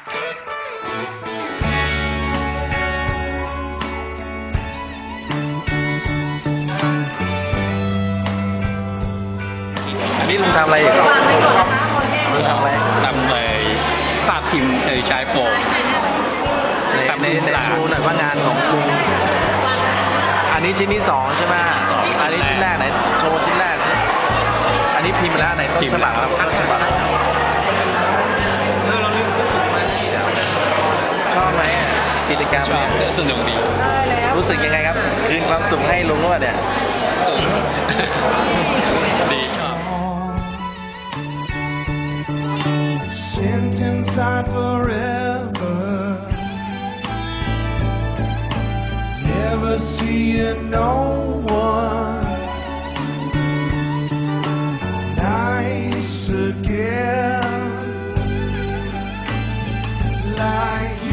อันนี้ลุงทำอะไรอยู่ลุงทำอะไรทำเลยภาพพิมพ์โดยใช้โฟม ในทำในรูปในหนโชว์หน่อยว่างานของลุงอันนี้ชิ้นที่สองใช่ไหมอันนี้ชิ้นแรกไหนโชว์ชิ้นแรก อันนี้พิมพ์แล้วไหนต้นฉบับครับต้นฉบับ กิจกรรมชอบเนี่ยสนุกดีรู้สึกยังไงครับ คืนความสุขให้ลุงก็ว่าเนี่ยดีชอบ inside forever. Never seeing no one nice again like